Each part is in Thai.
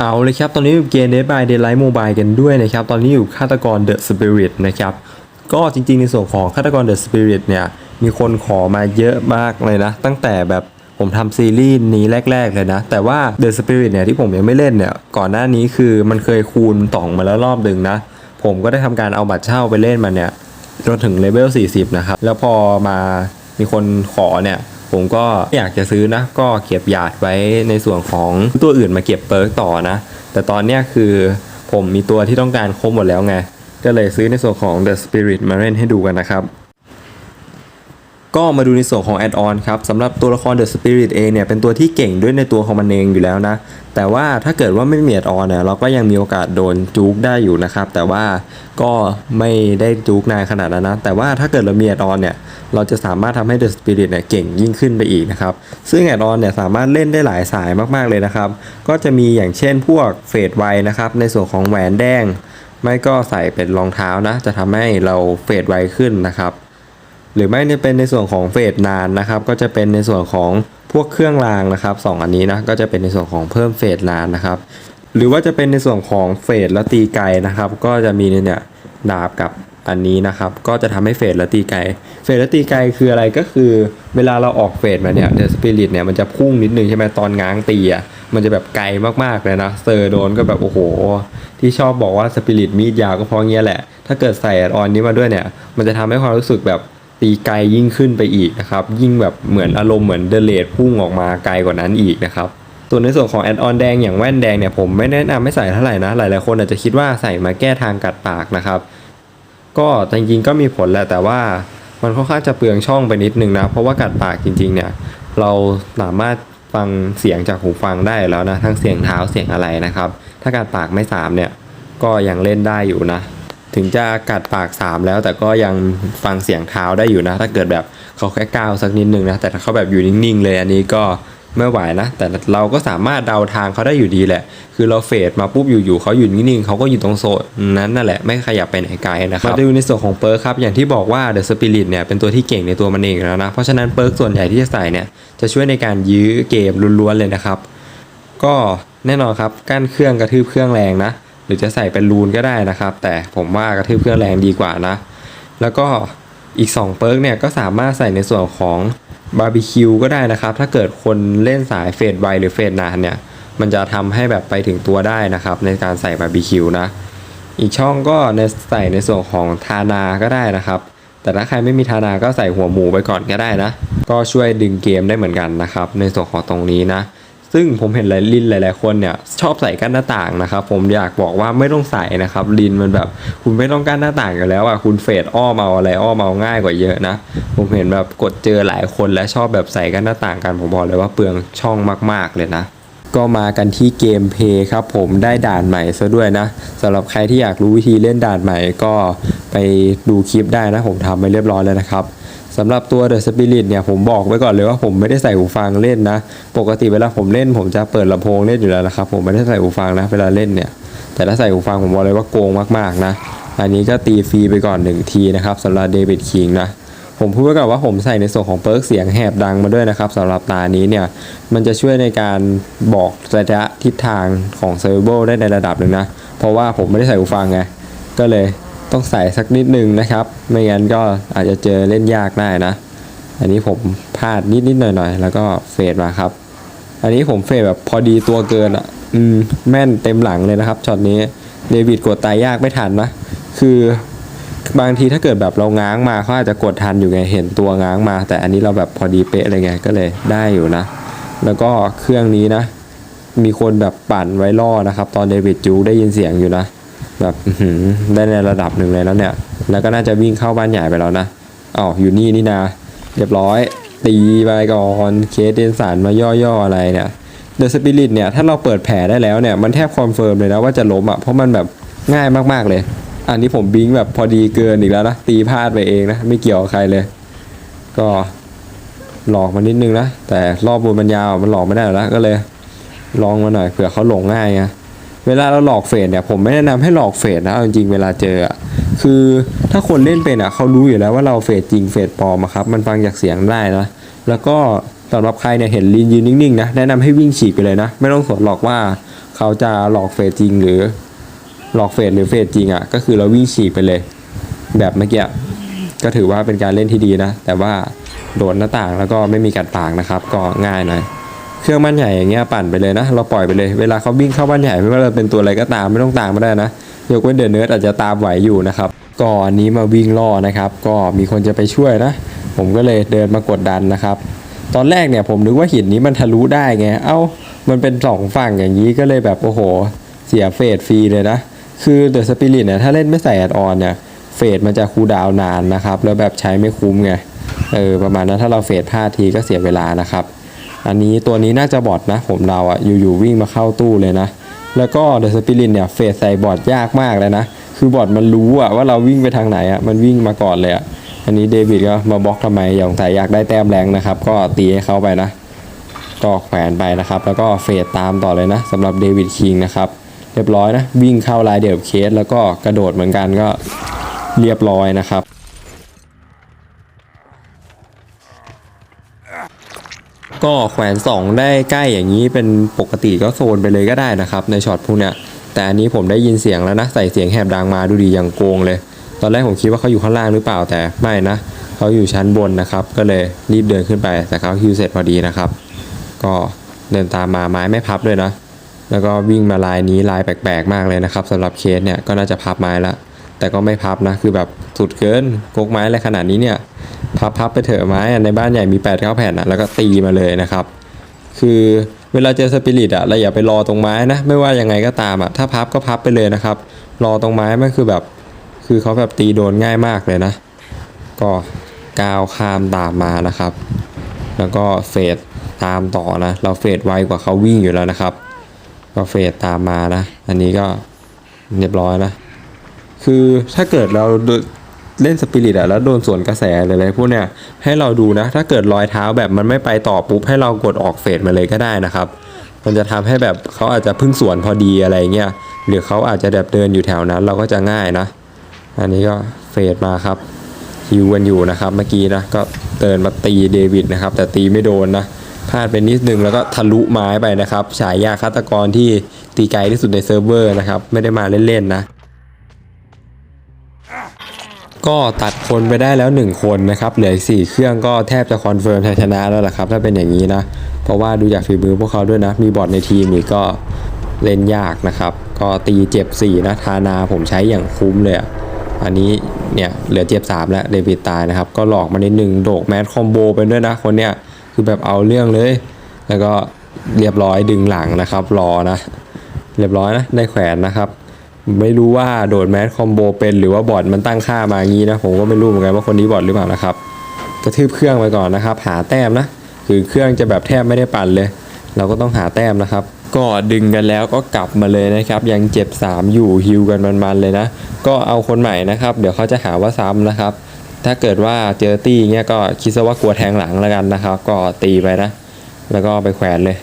เอาเลยครับ ตอนนี้อยู่เกม Dead by Daylight Mobile กันด้วยนะครับ ตอนนี้อยู่ฆาตกร The Spirit นะครับ ก็จริงๆ ในส่วนของฆาตกร The Spirit เนี่ย มีคนขอมาเยอะมากเลยนะ ตั้งแต่แบบผมทำซีรีส์นี้แรก ๆ เลยนะ แต่ว่า The Spirit เนี่ย ที่ผมยังไม่เล่นเนี่ย ก่อนหน้านี้คือมันเคยคูณต่องมาแล้วรอบหนึ่งนะ ผมก็ได้ทำการเอาบัตรเช่าไปเล่นมาเนี่ย จนถึงเลเวล 40 นะครับ แล้วพอมามีคนขอเนี่ย ผมก็อยากจะซื้อนะ ก็เก็บหยาดไว้ในส่วนของตัวอื่นมาเก็บเปิร์กต่อนะ แต่ตอนเนี้ยคือผมมีตัวที่ต้องการครบหมดแล้วไง ก็เลยซื้อในส่วนของ The Spirit มาเล่นให้ดูกันนะครับ ก็มาดูในส่วนของแอดออนครับสำหรับตัวละคร The Spirit เองเนี่ยเป็นตัวที่เก่งด้วยในตัวของมันเองอยู่แล้วนะ แต่ว่าถ้าเกิดว่าไม่มีแอดออนเนี่ยเราก็ยังมีโอกาสโดนจุกได้อยู่นะครับ แต่ว่าก็ไม่ได้จุกนานขนาดนั้นนะ แต่ว่าถ้าเกิดเรามีแอดออนเนี่ยเราจะสามารถทำให้ The Spirit เนี่ยเก่งยิ่งขึ้นไปอีกนะครับ ซึ่งแอดออนเนี่ยสามารถเล่นได้หลายสายมากๆเลยนะครับ ก็จะมีอย่างเช่นพวกเฟดไวนะครับในส่วนของแหวนแดง ไม่ก็ใส่เป็นรองเท้านะจะทำให้เราเฟดไวขึ้นนะครับ หรือไม่เนี่ยเป็นในส่วนของเฟดนานนะครับ ก็จะเป็นในส่วนของพวกเครื่องรางนะครับสองอันนี้นะก็จะเป็นในส่วนของเพิ่มเฟดนานนะครับ หรือว่าจะเป็นในส่วนของเฟดแล้วตีไกลนะครับ ก็จะมีเนี่ยดาบกับอันนี้นะครับ ก็จะทำให้เฟดแล้วตีไกลเฟดแล้วตีไกลคืออะไรก็คือ เวลาเราออกเฟดมาเนี่ยเดอะสปิริตเนี่ยมันจะพุ่งนิดนึงใช่ไหมตอนง้างตีอะมันจะแบบไกลมากๆเลยนะเซอร์โดนก็แบบโอ้โห ที่ชอบบอกว่าสปิริตมีดยาวก็เพราะเงี้ยแหละ ถ้าเกิดใส่อออนนี้มาด้วยเนี่ย มันจะทำให้ความรู้สึกแบบ ตีไกลยิ่งขึ้นไปอีกนะครับ ยิ่งแบบเหมือนอารมณ์เหมือนเดเลดพุ่งออกมาไกลกว่านั้นอีกนะครับส่วนในส่วนของแอดออนแดงอย่างแว่นแดงเนี่ยผมไม่แนะนำไม่ใส่เท่าไหร่นะ หลายๆคนอาจจะคิดว่าใส่มาแก้ทางกัดปากนะครับ ก็จริงๆก็มีผลแหละแต่ว่ามันค่อนข้างจะเปลืองช่องไปนิดนึงนะ เพราะว่ากัดปากจริงๆเนี่ย เราสามารถฟังเสียงจากหูฟังได้แล้วนะ ทั้งเสียงเท้าเสียงอะไรนะครับ ถ้ากัดปากไม่สามเนี่ยก็ยังเล่นได้อยู่นะ ถึงจะกัดปากสามแล้วแต่ก็ยังฟังเสียงเท้าได้อยู่นะ ถ้าเกิดแบบเขาแค่ก้าวสักนิดนึงนะ แต่ถ้าเขาแบบอยู่นิ่งๆ เลยอันนี้ก็ไม่ไหวนะ แต่เราก็สามารถเดาทางเขาได้อยู่ดีแหละ คือเราเฟดมาปุ๊บอยู่ๆเขาอยู่นิ่งๆเขาก็อยู่ตรงโซนนั้นนั่นแหละ ไม่ขยับไปไหนไกลนะครับมาดูในส่วนของเปิร์คครับ อย่างที่บอกว่า The Spirit เนี่ยเป็นตัวที่เก่งในตัวมันเองแล้วนะ เพราะฉะนั้นเปิร์คส่วนใหญ่ที่จะใส่เนี่ยจะช่วยในการยื้อเกมล้วนๆเลยนะครับ ก็แน่นอนครับกั้นเครื่องกระทืบเครื่องแรงนะ หรือจะใส่เป็นรูนก็ได้นะครับ แต่ผมว่ากระทืบเครื่องแรงดีกว่านะ แล้วก็อีก 2 เปิร์กเนี่ยก็สามารถใส่ในส่วนของบาร์บีคิวก็ได้นะครับ ถ้าเกิดคนเล่นสายเฟดไวหรือเฟดนานเนี่ยมันจะทำให้แบบไปถึงตัวได้นะครับ ในการใส่บาร์บีคิวนะ อีกช่องก็ในใส่ในส่วนของทานาก็ได้นะครับ แต่ถ้าใครไม่มีทานาก็ใส่หัวหมูไปก่อนก็ได้นะ ก็ช่วยดึงเกมได้เหมือนกันนะครับ ในส่วนของตรงนี้นะ ซึ่งผมเห็นหลายลินหลาย ๆ คนเนี่ยชอบใส่กั้นหน้าต่างนะครับ ผมอยากบอกว่าไม่ต้องใส่นะครับลินมันแบบ คุณไม่ต้องกั้นหน้าต่างกันแล้วอะคุณเฟดอ้อมเอาอะไรอ้อมเอาง่ายกว่าเยอะนะ ผมเห็นแบบกดเจอหลายคนและชอบแบบใส่กั้นหน้าต่างกันผมบอกเลยว่าเปลืองช่องมาก ๆ เลยนะก็มากันที่เกมเพย์ครับผมได้ด่านใหม่ซะด้วยนะสำหรับใครที่อยากรู้วิธีเล่นด่านใหม่ก็ไปดูคลิปได้นะผมทำไปเรียบร้อยแล้วนะครับ สำหรับตัว The Spirit เนี่ยผมบอกไว้ก่อนเลยว่าผมไม่ได้ใส่หูฟังเล่นนะ ปกติเวลาผมเล่น ผมจะเปิดลำโพงเล่นอยู่แล้วนะครับผมไม่ได้ใส่หูฟังนะเวลาเล่นเนี่ย แต่ถ้าใส่หูฟังผมบอกเลยว่าโกงมากๆนะ อันนี้ก็ตีฟรีไปก่อนหนึ่งทีนะครับสำหรับเดวิดคิงนะผมพูดไว้ก่อนว่าผมใส่ในส่วนของเปิร์กเสียงแหบดังมาด้วยนะครับสำหรับตานี้เนี่ย มันจะช่วยในการบอกระยะทิศทางของเซอร์โบได้ในระดับหนึ่งนะ เพราะว่าผมไม่ได้ใส่หูฟังไงก็เลย ต้องใส่สักนิดนึงนะครับ ไม่งั้นก็อาจจะเจอเล่นยากได้นะ อันนี้ผมพลาดนิดนิดหน่อยหน่อยแล้วก็เฟดมาครับ อันนี้ผมเฟดแบบพอดีตัวเกินอะ อืมแม่นเต็มหลังเลยนะครับช็อตนี้เดวิดกดตายยากไม่ทันนะ คือบางทีถ้าเกิดแบบเราง้างมาเขาอาจจะกดทันอยู่ไงเห็นตัวง้างมา แต่อันนี้เราแบบพอดีเป๊ะเลยไงก็เลยได้อยู่นะ แล้วก็เครื่องนี้นะ มีคนแบบปั่นไว้ล่อนะครับ ตอนเดวิดจูได้ยินเสียงอยู่นะ แบบได้ในระดับหนึ่งเลยแล้วเนี่ย แล้วก็น่าจะวิ่งเข้าบ้านใหญ่ไปแล้วนะอ๋ออยู่นี่นี่นาเรียบร้อย ตีไปก่อนเคสเดนสันมาย่อๆอะไรเนี่ยเดอะสปิริตเนี่ยถ้าเราเปิดแผลได้แล้วเนี่ยมันแทบคอนเฟิร์มเลยนะว่าจะล้มอะเพราะมันแบบง่ายมากๆเลย อันนี้ผมบิงแบบพอดีเกินอีกแล้วนะตีพลาดไปเองนะไม่เกี่ยวกับใครเลย ก็หลอกมานิดนึงนะแต่รอบบนมันยาวมันหลอกไม่ได้แล้วก็เลย ลองมาหน่อยเผื่อเขาหลงง่ายไง เวลาเราหลอกเฟดเนี่ยผมไม่แนะนำให้หลอกเฟดนะเอาจริงๆเวลาเจออะคือถ้าคนเล่นเป็นอะเขารู้อยู่แล้วว่าเราเฟดจริงเฟดปลอมครับมันฟังจากเสียงได้นะแล้วก็สำหรับใครเนี่ยเห็นลีนยืนนิ่งๆนะแนะนำให้วิ่งฉีกไปเลยนะ ไม่ต้องสนหรอกว่าเขาจะหลอกเฟสจริงหรือหลอกเฟสหรือเฟสจริงอะก็คือเราวิ่งฉีกไปเลย แบบเมื่อกี้ก็ถือว่าเป็นการเล่นที่ดีนะ แต่ว่าโดดหน้าต่างแล้วก็ไม่มีกัดปากนะครับ ก็ง่ายหน่อย เครื่องบ้านใหญ่อย่างเงี้ยปั่นไปเลยนะ เราปล่อยไปเลย เวลาเขาวิ่งเข้าบ้านใหญ่ไม่ว่าเราเป็นตัวอะไรก็ตามไม่ต้องตามมาได้นะยกเว้นเดอะเนิร์ดอาจจะตามไหวอยู่นะครับก็อันนี้มาวิ่งล่อนะครับ ก็มีคนจะไปช่วยนะ ผมก็เลยเดินมากดดันนะครับ ตอนแรกเนี่ยผมนึกว่าหินนี้มันทะลุได้ไงเอ้ามันเป็นสองฝั่งอย่างนี้ก็เลยแบบโอ้โห เสียเฟสฟรีเลยนะ คือเดอะสปิริตเนี่ยถ้าเล่นไม่ใส่แอดออนเนี่ยเฟสมันจะคูดาวน์นานนะครับ แล้วแบบใช้ไม่คุ้มไงเออประมาณนั้นถ้าเราเฟสพลาดทีก็เสียเวลานะครับ อันนี้ตัวนี้น่าจะบอทนะ ผมเราอะอยู่ๆวิ่งมาเข้าตู้เลยนะ แล้วก็เดอะสปิริตเนี่ยเฟสใส่บอทยากมากเลยนะ คือบอทมันรู้อะว่าเราวิ่งไปทางไหนอะมันวิ่งมาก่อนเลยอะอันนี้เดวิดก็มาบล็อกทำไมอย่างแต่อยากได้แต้มแรงนะครับ ก็ตีให้เขาไปนะก็แขวนไปนะครับ แล้วก็เฟดตามต่อเลยนะสำหรับเดวิดคิงนะครับเรียบร้อยนะวิ่งเข้าลายเดียวกับเคส แล้วก็กระโดดเหมือนกันก็เรียบร้อยนะครับ ก็แขวน 2 ได้ใกล้อย่างนี้เป็นปกติก็โซนไปเลยก็ได้นะครับ ในช็อตพวกเนี้ยแต่อันนี้ผมได้ยินเสียงแล้วนะใส่เสียงแหบดังมาดูดีอย่างโกงเลย ตอนแรกผมคิดว่าเขาอยู่ข้างล่างหรือเปล่าแต่ไม่นะเขาอยู่ชั้นบนนะครับ ก็เลยรีบเดินขึ้นไปแต่เขาคิวเสร็จพอดีนะครับ ก็เดินตามมาไม้ไม่พับเลยนะ แล้วก็วิ่งมาลายนี้ลายแปลกๆมากเลยนะครับสำหรับเคสเนี่ยก็น่าจะพับไม้ละแต่ก็ไม่พับนะคือแบบสุดเกินกกไม้อะไรขนาดนี้เนี่ย พับพับไปเถอะไม้ในบ้านใหญ่มี8ปดเก้าแผ่นอะแล้วก็ตีมาเลยนะครับ คือเวลาเจอสปิริตอะเราอย่าไปรอตรงไม้นะ ไม่ว่ายังไงก็ตามอะถ้าพับก็พับไปเลยนะครับ รอตรงไม้มันคือแบบ คือเขาแบบตีโดนง่ายมากเลยนะ ก็กาวข้ามตามมานะครับ แล้วก็เฟดตามต่อนะ เราเฟดไวกว่าเขาวิ่งอยู่แล้วนะครับ ก็เฟดตามมานะ อันนี้ก็เรียบร้อยนะ คือถ้าเกิดเรา เล่นสปิริตอะแล้วโดนสวนกระแสอะไรพวกเนี้ยให้เราดูนะ ถ้าเกิดรอยเท้าแบบมันไม่ไปต่อปุ๊บให้เรากดออกเฟดมาเลยก็ได้นะครับ มันจะทำให้แบบเขาอาจจะพึ่งสวนพอดีอะไรเงี้ยหรือเขาอาจจะแบบเดินอยู่แถวนั้นเราก็จะง่ายนะ อันนี้ก็เฟดมาครับฮิวกันอยู่นะครับเมื่อกี้นะก็เดินมาตีเดวิดนะครับ แต่ตีไม่โดนนะพลาดไปนิดนึงแล้วก็ทะลุไม้ไปนะครับฉายาฆาตกรที่ตีไกลที่สุดในเซิร์ฟเวอร์นะครับ ไม่ได้มาเล่นๆนะ ก็ตัดคนไปได้แล้ว 1 คนนะครับ เหลืออีก4เครื่องก็แทบจะคอนเฟิร์มชัยชนะแล้วล่ะครับ ถ้าเป็นอย่างนี้นะ เพราะว่าดูจากฝีมือพวกเขาด้วยนะ มีบอทในทีมนี่ก็เล่นยากนะครับ ก็ตีเจ็บ 4 นะ ทานาผมใช้อย่างคุ้มเลยอะอันนี้เนี่ยเหลือเจ็บ 3 แล้วเดวิดตายนะครับ ก็หลอกมานิดนึงโดกแมสคอมโบไปด้วยนะคนเนี้ยคือแบบเอาเรื่องเลย แล้วก็เรียบร้อยดึงหลังนะครับรอนะ เรียบร้อยนะได้แขวนนะครับ ไม่รู้ว่าโดดแมสคอมโบเป็นหรือว่าบอทมันตั้งค่ามางี้นะ ผมก็ไม่รู้เหมือนกันว่าคนนี้บอทหรือเปล่านะครับ กระทืบเครื่องไปก่อนนะครับ หาแต้มนะ คือเครื่องจะแบบแทบไม่ได้ปั่นเลย เราก็ต้องหาแต้มนะครับ ก็ดึงกันแล้วก็กลับมาเลยนะครับ ยังเจ็บ 3 อยู่ฮิวกันมันๆเลยนะ ก็เอาคนใหม่นะครับ เดี๋ยวเขาจะหาว่าซ้ำนะครับ ถ้าเกิดว่าเจอตี้เงี้ยก็คิดซะว่ากลัวแทงหลังแล้วกันนะครับ ก็ตีไปนะ แล้วก็ไปแขวนเลย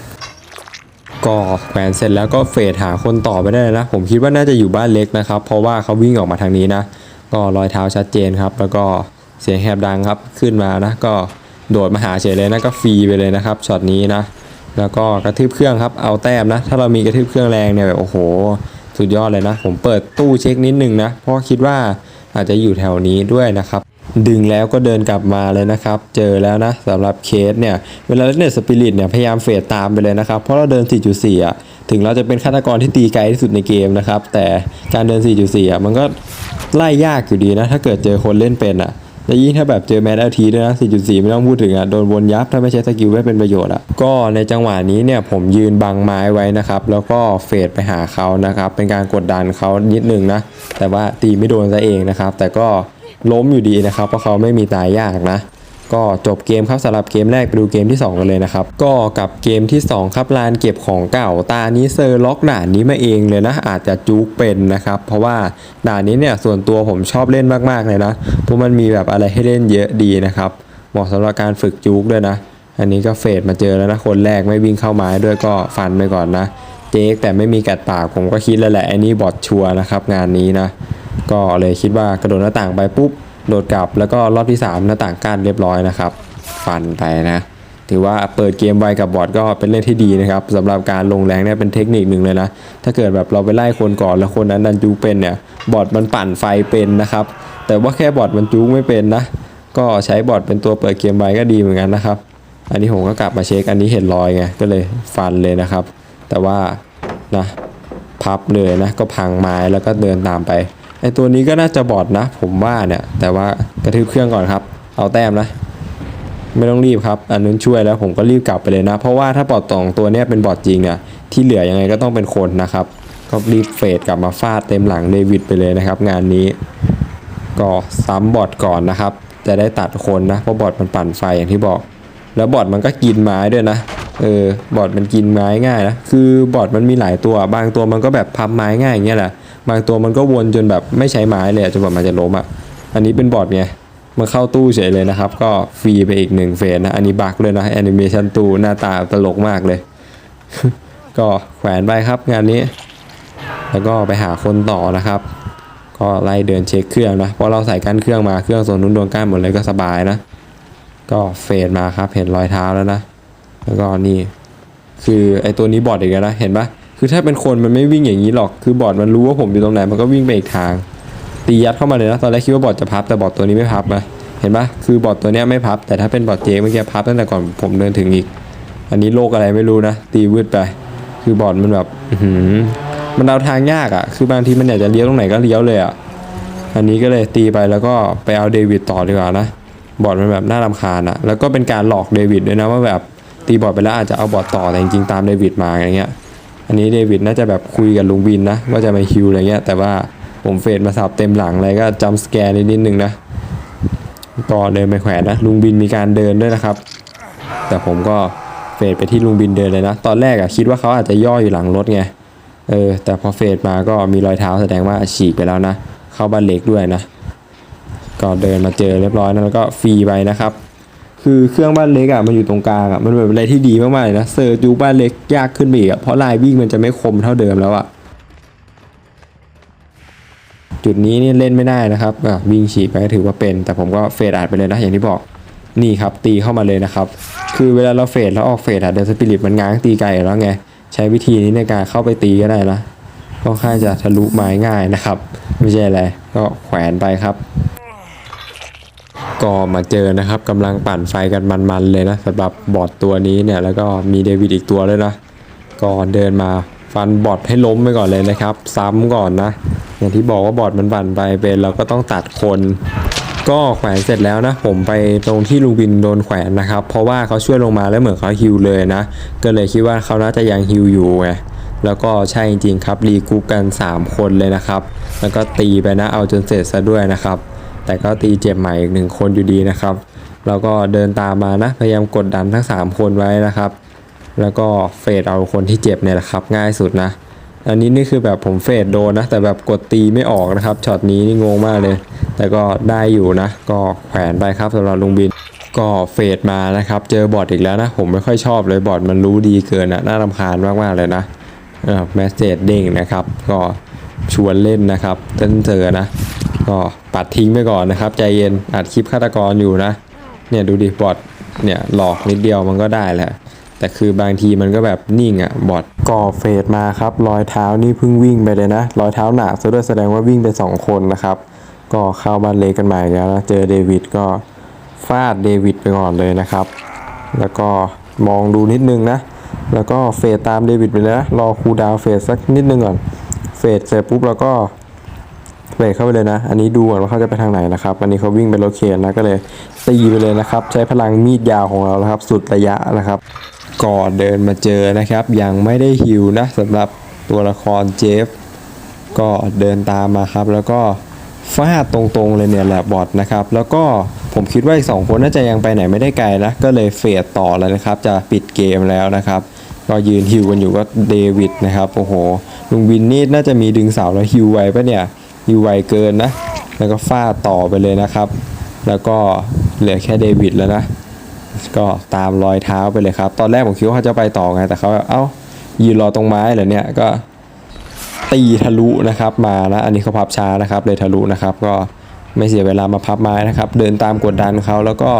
ก็แขวนเสร็จแล้วก็เฟดหาคนต่อไปได้เลยนะ ผมคิดว่าน่าจะอยู่บ้านเล็กนะครับ เพราะว่าเขาวิ่งออกมาทางนี้นะ ก็รอยเท้าชัดเจนครับ แล้วก็เสียงแหบดังครับขึ้นมานะ ก็โดดมาหาเฉยเลยนะก็ฟรีไปเลยนะครับช็อตนี้นะ แล้วก็กระทืบเครื่องครับ เอาแต้มนะ ถ้าเรามีกระทืบเครื่องแรงเนี่ยแบบโอ้โห สุดยอดเลยนะ ผมเปิดตู้เช็คนิดนึงนะ เพราะคิดว่าอาจจะอยู่แถวนี้ด้วยนะครับ ดึงแล้วก็เดินกลับมาเลยนะครับ เจอแล้วนะสำหรับเคสเนี่ย เวลาเล่นเนสปิริตเนี่ยพยายามเฟดตามไปเลยนะครับ เพราะเราเดิน 4.4 อะ ถึงเราจะเป็นฆาตกรที่ตีไกลที่สุดในเกมนะครับ แต่การเดิน 4.4 อะ มันก็ไล่ยากอยู่ดีนะ ถ้าเกิดเจอคนเล่นเป็นอะและยิ่งถ้าแบบเจอแมดเอลทีด้วยนะ 4.4 ไม่ต้องพูดถึงอะ โดนวนยับถ้าไม่ใช้สกิลไม่เป็นประโยชน์อะ ก็ในจังหวะนี้เนี่ยผมยืนบังไม้ไว้นะครับ แล้วก็เฟดไปหาเขานะครับ เป็นการกดดันเขานิดนึงนะ แต่ว่าตีไม่โดนซะเองนะครับ แต่ก็ ล้มอยู่ดีนะครับ เพราะเขาไม่มีตายยากนะ ก็จบเกมครับสำหรับเกมแรกไปดูเกมที่ 2 กันเลยนะครับ ก็กับเกมที่ 2 ครับลานเก็บของเก่า ตานี้เซอร์ล็อกด่านนี้มาเองเลยนะ อาจจะจุกเป็นนะครับ เพราะว่าด่านนี้เนี่ยส่วนตัวผมชอบเล่นมากๆเลยนะเพราะมันมีแบบอะไรให้เล่นเยอะดีนะครับเหมาะสำหรับการฝึกจุกด้วยนะอันนี้ก็เฟดมาเจอแล้วนะคนแรกไม่วิ่งเข้าไม้ด้วยก็ฟันไปก่อนนะ เจ๊กแต่ไม่มีกัดปากผมก็คิดแล้วแหละไอ้นี่บอทชัวนะครับงานนี้นะ ก็เลยคิดว่ากระโดดหน้าต่างไปปุ๊บโดดกลับแล้วก็รอบที่ 3 หน้าต่างกั้นเรียบร้อยนะครับ ฟันไปนะ ถือว่าเปิดเกมไวกับบอทก็เป็นเรื่องที่ดีนะครับสำหรับการลงแรงเนี่ยเป็นเทคนิคหนึ่งเลยนะ ถ้าเกิดแบบเราไปไล่คนก่อนแล้วคนนั้นดันจูเป็นเนี่ยบอทมันปั่นไฟเป็นนะครับ แต่ว่าแค่บอทมันจูไม่เป็นนะ ก็ใช้บอทเป็นตัวเปิดเกมไวก็ดีเหมือนกันนะครับ อันนี้ผมก็กลับมาเช็คอันนี้เห็นรอยไงก็เลยฟันเลยนะครับ แต่ว่านะพับเลยนะก็พังไม้แล้วก็เดินตามไป ไอตัวนี้ก็น่าจะบอทนะ ผมว่าเนี่ย แต่ว่ากระทืบเครื่องก่อนครับ เอาแต้มนะ ไม่ต้องรีบครับ อันนู้นช่วยแล้วผมก็รีบกลับไปเลยนะ เพราะว่าถ้าบอทสองตัวนี้เป็นบอทจริงเนี่ย ที่เหลือยังไงก็ต้องเป็นคนนะครับ ก็รีบเฟดกลับมาฟาดเต็มหลังเดวิดไปเลยนะครับ งานนี้ ก็ซ้ำบอทก่อนนะครับ จะได้ตัดคนนะ เพราะบอทมันปั่นไฟอย่างที่บอก แล้วบอทมันก็กินไม้ด้วยนะเออบอทมันกินไม้ง่ายนะ คือบอทมันมีหลายตัว บางตัวมันก็แบบพับไม้ง่ายอย่างเงี้ยแหละ บางตัวมันก็วนจนแบบไม่ใช้ไม้เลยจนกว่ามันจะล้มอะอันนี้เป็นบอทไงมันเข้าตู้เฉยเลยนะครับ ก็ฟรีไปอีกหนึ่งเฟสนะ อันนี้บักเลยนะแอนิเมชันตู้หน้าตาตลกมากเลย ก็แขวนไปครับงานนี้ แล้วก็ไปหาคนต่อนะครับ ก็ไล่เดินเช็คเครื่องนะ เพราะเราใส่กั้นเครื่องมาเครื่องโซนนู้นโดนก้านหมดเลยก็สบายนะ ก็เฟดมาครับเห็นรอยเท้าแล้วนะ แล้วก็นี่ คือไอตัวนี้บอดอีกแล้วนะ เห็นปะ คือถ้าเป็นคนมันไม่วิ่งอย่างนี้หรอก คือบอดมันรู้ว่าผมอยู่ตรงไหนมันก็วิ่งไปอีกทาง ตียัดเข้ามาเลยนะ ตอนแรกคิดว่าบอดจะพับแต่บอดตัวนี้ไม่พับนะเห็นปะคือบอดตัวนี้ไม่พับ แต่ถ้าเป็นบอดเจเมื่อกี้พับตั้งแต่ก่อนผมเดินถึงอีก อันนี้โลกอะไรไม่รู้นะ ตีวืดไป คือบอดมันแบบหืมันเดาทางยากอะ่ะ คือบางทีมันอยากจะเลี้ยวตรงไหนก็เลี้ยวเลยอะ่ะ อันนี้ก็เลยตีไปแล้วก็ไปเอาเดวิดต่อดีกว่านะ บอดมันแบบน่ารำคาญอะแล้วก็เป็นการหลอกเดวิดด้วยนะว่าแบบตีบอดไปแล้วอาจจะเอาบอดต่อแต่จริงๆตามเดวิดมาอย่างเงี้ย อันนี้เดวิดน่าจะแบบคุยกับลุงบินนะว่าจะมาฮิวอะไรเงี้ยแต่ว่าผมเฟดมาสับเต็มหลังเลยก็จัมสแกรนิดนึงนะก็เดินไปแขวนนะลุงบินมีการเดินด้วยนะครับ แต่ผมก็เฟดไปที่ลุงบินเดินเลยนะ ตอนแรกอะคิดว่าเขาอาจจะย่ออยู่หลังรถไงเออแต่พอเฟดมาก็มีรอยเท้าแสดงว่าฉีกไปแล้วนะ เข้าบ้านเล็กด้วยนะ ก็เดินมาเจอเรียบร้อยนะแล้วก็ฟรีไปนะครับ คือเครื่องบ้านเล็กอะมันอยู่ตรงกลางอะมันเป็นอะไรที่ดีมากๆเลยนะเซอร์จูบ้านเล็กยากขึ้นไปอีกอะเพราะลายวิ่งมันจะไม่คมเท่าเดิมแล้วอะจุดนี้นี่เล่นไม่ได้นะครับอะวิ่งฉีกไปถือว่าเป็น แต่ผมก็เฟดอาดไปเลยนะอย่างที่บอกนี่ครับตีเข้ามาเลยนะครับ คือเวลาเราเฟดแล้วออกเฟดอะเดนสปิริตมันง้างตีไก่แล้วไงใช้วิธีนี้ในการเข้าไปตีก็ได้นะค่อนข้างจะทะลุไม้ง่ายนะครับ ไม่ใช่อะไรก็แขวนไปครับ ก็มาเจอนะครับกำลังปั่นไฟกันมันๆเลยนะสำหรับบอทตัวนี้เนี่ยแล้วก็มีเดวิดอีกตัวด้วยนะก็เดินมาฟันบอทให้ล้มไปก่อนเลยนะครับ ซ้ำก่อนนะ อย่างที่บอกว่าบอทมันปั่นไปเป็นเราก็ต้องตัดคน ก็แขวนเสร็จแล้วนะ ผมไปตรงที่ลุงบินโดนแขวนนะครับ เพราะว่าเขาช่วยลงมาแล้วเหมือนเขาฮิวเลยนะ ก็เลยคิดว่าเขาน่าจะยังฮิวอยู่ไงแล้วก็ใช่จริงๆครับรีกรุ๊ปกัน 3 คนเลยนะครับ แล้วก็ตีไปนะเอาจนเสร็จซะด้วยนะครับ แต่ก็ตีเจ็บใหม่อีกหนึ่งคนอยู่ดีนะครับแล้วก็เดินตามมานะพยายามกดดันทั้ง 3 คนไว้นะครับ แล้วก็เฟดเอาคนที่เจ็บเนี่ยแหละครับ ง่ายสุดนะ อันนี้นี่คือแบบผมเฟดโดนนะ แต่แบบกดตีไม่ออกนะครับช็อตนี้นี่งงมากเลย แต่ก็ได้อยู่นะ ก็แขวนไปครับสำหรับลุงบินก็เฟดมานะครับ เจอบอทอีกแล้วนะ ผมไม่ค่อยชอบเลยบอทมันรู้ดีเกินนะน่ารำคาญมากๆเลยนะเออแมสเซจเด้งนะครับ ก็ ชวนเล่นนะครับเต้นเจอนะ ก็ปัดทิ้งไปก่อนนะครับ ใจเย็นอัดคลิปฆาตกรอยู่นะ เนี่ยดูดิบอทเนี่ยหลอกนิดเดียวมันก็ได้แหละแต่คือบางทีมันก็แบบนิ่งอะ่ะบอทก็เฟดมาครับรอยเท้านี่เพิ่งวิ่งไปเลยนะรอยเท้าหนาซะด้วยแสดงว่าวิ่งไปสองคนนะครับ ก็เข้าบ้านเลกกันใหม่แล้วนะเจอเดวิดก็ฟาดเดวิดไปก่อนเลยนะครับ แล้วก็มองดูนิดนึงนะ แล้วก็เฟดตามเดวิดไปเลยนะรอคูดาวเฟดสักนิดนึงก่อน ฟดเสร็จปุ๊บแล้วก็เบรกเข้าไปเลยนะ อันนี้ดูก่อนว่าเขาจะไปทางไหนนะครับอันนี้เขาวิ่งไปโลเคนนะก็เลยตีไปเลยนะครับ ใช้พลังมีดยาวของเรานะครับ สุดระยะนะครับ ก่อนเดินมาเจอนะครับ ยังไม่ได้ฮิวนะสำหรับตัวละครเจฟก็เดินตามมาครับ แล้วก็ฟาดตรงๆเลยเนี่ยแหละบอทนะครับ แล้วก็ผมคิดว่าอีกสองคนน่าจะยังไปไหนไม่ได้ไกลนะ ก็เลยเฟดต่อเลยนะครับ จะปิดเกมแล้วนะครับ ก็ยืนฮิวกันอยู่ก็เดวิดนะครับ โอ้โห ลุงวินนี่น่าจะมีดึงเสาแล้วฮิวไวปะเนี่ยฮิวไวเกินนะ แล้วก็ฟาดต่อไปเลยนะครับ แล้วก็เหลือแค่เดวิดแล้วนะ ก็ตามรอยเท้าไปเลยครับ ตอนแรกผมคิดว่าเขาจะไปต่อไง แต่เขาแบบเอ้ายืนรอตรงไม้เหรอเนี่ยก็ตีทะลุนะครับมานะอันนี้เขาพับช้านะครับ เลยทะลุนะครับ ก็ไม่เสียเวลามาพับไม้นะครับ เดินตามกดดันเขาแล้วก็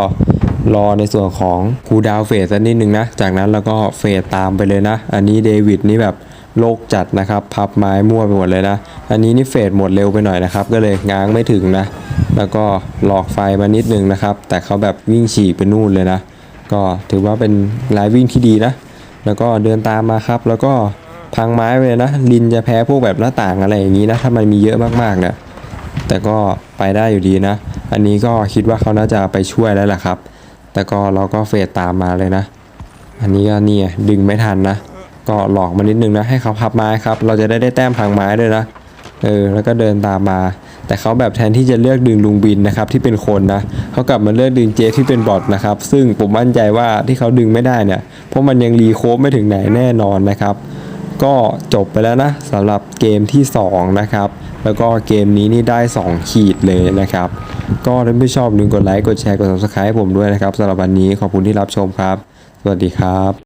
รอในส่วนของคูดาวเฟสสักนิดนึงนะ จากนั้นแล้วก็เฟสตามไปเลยนะ อันนี้เดวิดนี่แบบ โลกจัดนะครับ พับไม้มั่วไปหมดเลยนะ อันนี้นี่เฟสหมดเร็วไปหน่อยนะครับ ก็เลยง้างไม่ถึงนะ แล้วก็หลอกไฟมานิดนึงนะครับ แต่เขาแบบวิ่งฉีกไปนู่นเลยนะ ก็ถือว่าเป็นลายวิ่งที่ดีนะ แล้วก็เดินตามมาครับ แล้วก็พังไม้ไปเลยนะ ลินจะแพ้พวกแบบหน้าต่างอะไรอย่างนี้นะ ถ้ามันมีเยอะมากๆเนี่ย แต่ก็ไปได้อยู่ดีนะ อันนี้ก็คิดว่าเขาน่าจะไปช่วยแล้วแหละครับ แต่ก็เราก็เฟดตามมาเลยนะ อันนี้ก็เนี่ยดึงไม่ทันนะ ก็หลอกมานิดนึงนะให้เขาพับไม้ครับ เราจะได้ได้แต้มพังไม้ด้วยนะเออแล้วก็เดินตามมา แต่เขาแบบแทนที่จะเลือกดึงลุงบินนะครับที่เป็นคนนะเขากลับมาเลือกดึงเจฟที่เป็นบอทนะครับ ซึ่งผมมั่นใจว่าที่เขาดึงไม่ได้เนี่ยเพราะมันยังรีโคฟไม่ถึงไหนแน่นอนนะครับ ก็จบไปแล้วนะสำหรับเกมที่ 2 นะครับ แล้วก็เกมนี้นี่ได้ 2 ขีดเลยนะครับ ก็ถ้าไม่ชอบลืมกดไลค์กดแชร์กด subscribe ให้ผมด้วยนะครับสำหรับวันนี้ขอบคุณที่รับชมครับ สวัสดีครับ